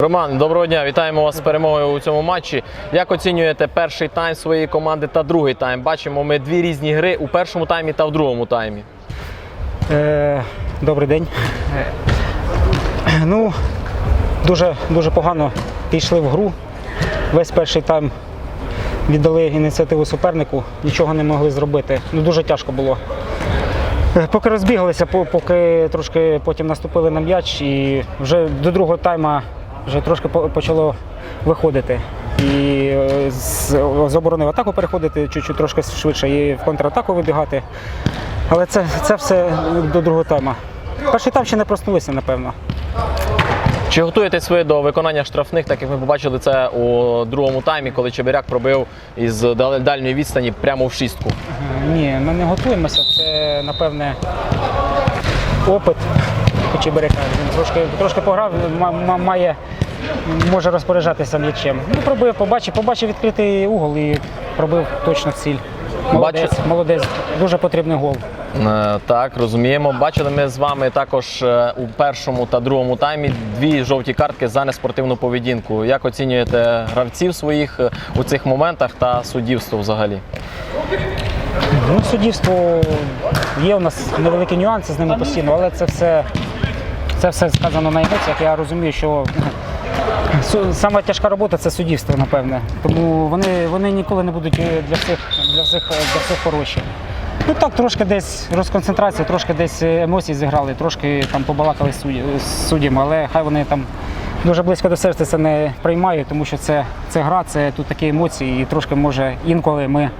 Роман, доброго дня, вітаємо вас з перемогою у цьому матчі. Як оцінюєте перший тайм своєї команди та другий тайм? Бачимо ми дві різні гри у першому таймі та в другому таймі. Е, добрий день. Ну, дуже, дуже погано пішли в гру. Весь перший тайм віддали ініціативу супернику, нічого не могли зробити. Ну, дуже тяжко було. Е, Поки розбігалися, поки трошки потім наступили на м'яч, і вже до другого тайма вже трошки почало виходити. І е, з, оборони в атаку переходити чуть-чуть трошки швидше і в контратаку вибігати. Але це, це все до другого тайма. Перший тайм ще не проснулися, напевно. Чи готуєтесь ви до виконання штрафних, так як ми побачили це у другому таймі, коли Чебиряк пробив із дал- дальньої відстані прямо в шістку? Ні, ми не готуємося. Це, напевне, опит Чебиряка. Він трошки, трошки пограв, ма- ма- має, може розпоряджатися м'ячем. Ну, пробив, побачив, побачив відкритий угол і пробив точно в ціль. Молодець, Бачу- молодець, дуже потрібний гол. Е, Так, розуміємо. Бачили ми з вами також е, у першому та другому таймі дві жовті картки за неспортивну поведінку. Як оцінюєте гравців своїх е, у цих моментах та суддівство взагалі? Ну, суддівство є у нас невеликі нюанси з ними постійно, але це все, це все сказано на емоціях. Я розумію, що саме тяжка робота це суддівство, напевне. Тому вони, вони ніколи не будуть е, для всіх, для всіх, для всіх хороші. Ну так, трошки десь розконцентрація, трошки десь емоцій зіграли, трошки там побалакали з суддями, але хай вони там дуже близько до серця це не приймають, тому що це, це гра, це тут такі емоції, і трошки може інколи ми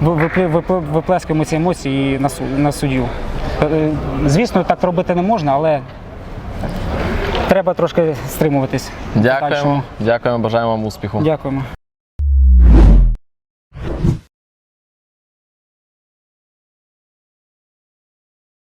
ви- випле- випле- виплескуємо ці емоції на, на суддю. Е, Звісно, так робити не можна, але треба трошки стримуватись. Дякуємо. Дякуємо, бажаємо вам успіху. Дякуємо.